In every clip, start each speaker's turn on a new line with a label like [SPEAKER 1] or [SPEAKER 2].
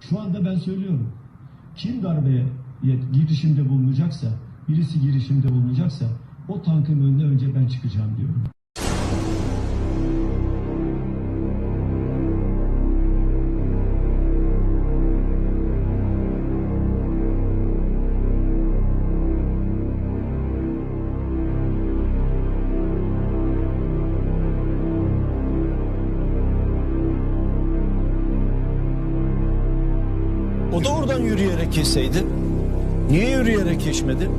[SPEAKER 1] Şu anda ben söylüyorum. Kim darbeye girişimde bulunacaksa, birisi girişimde bulunacaksa o tankın önüne önce ben çıkacağım diyorum.
[SPEAKER 2] O da oradan yürüyerek geçseydi. Niye yürüyerek geçmedi?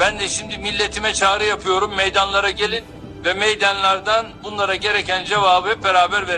[SPEAKER 3] Ben de şimdi milletime çağrı yapıyorum. Meydanlara gelin ve meydanlardan bunlara gereken cevabı hep beraber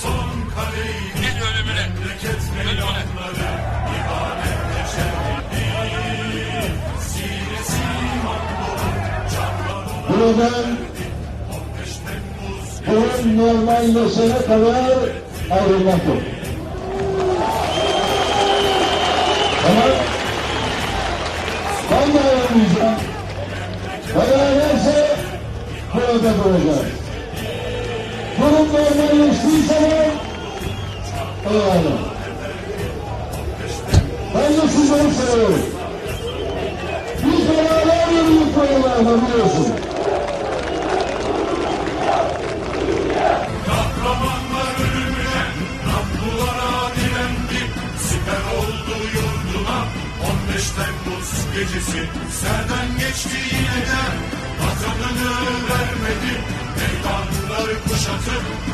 [SPEAKER 3] verin. Gel ölümüne. Ölümüne.
[SPEAKER 4] Buradan bunun normalleşene kadar ayrılmak yok. Ama ben de ayrılmayacağım. Beraberse burada duracağız. Normalleştiği zaman eyvallah. Ben de sizleri seviyorum. Biz beraber yürüdük buralarda biliyorsun.
[SPEAKER 5] Kahramanlar ölümüne, Namlulara direndi, siper oldu yurduna. 15 Temmuz gecesi serden geçti yine de, vatanını vermedi. Meydanları kuşatır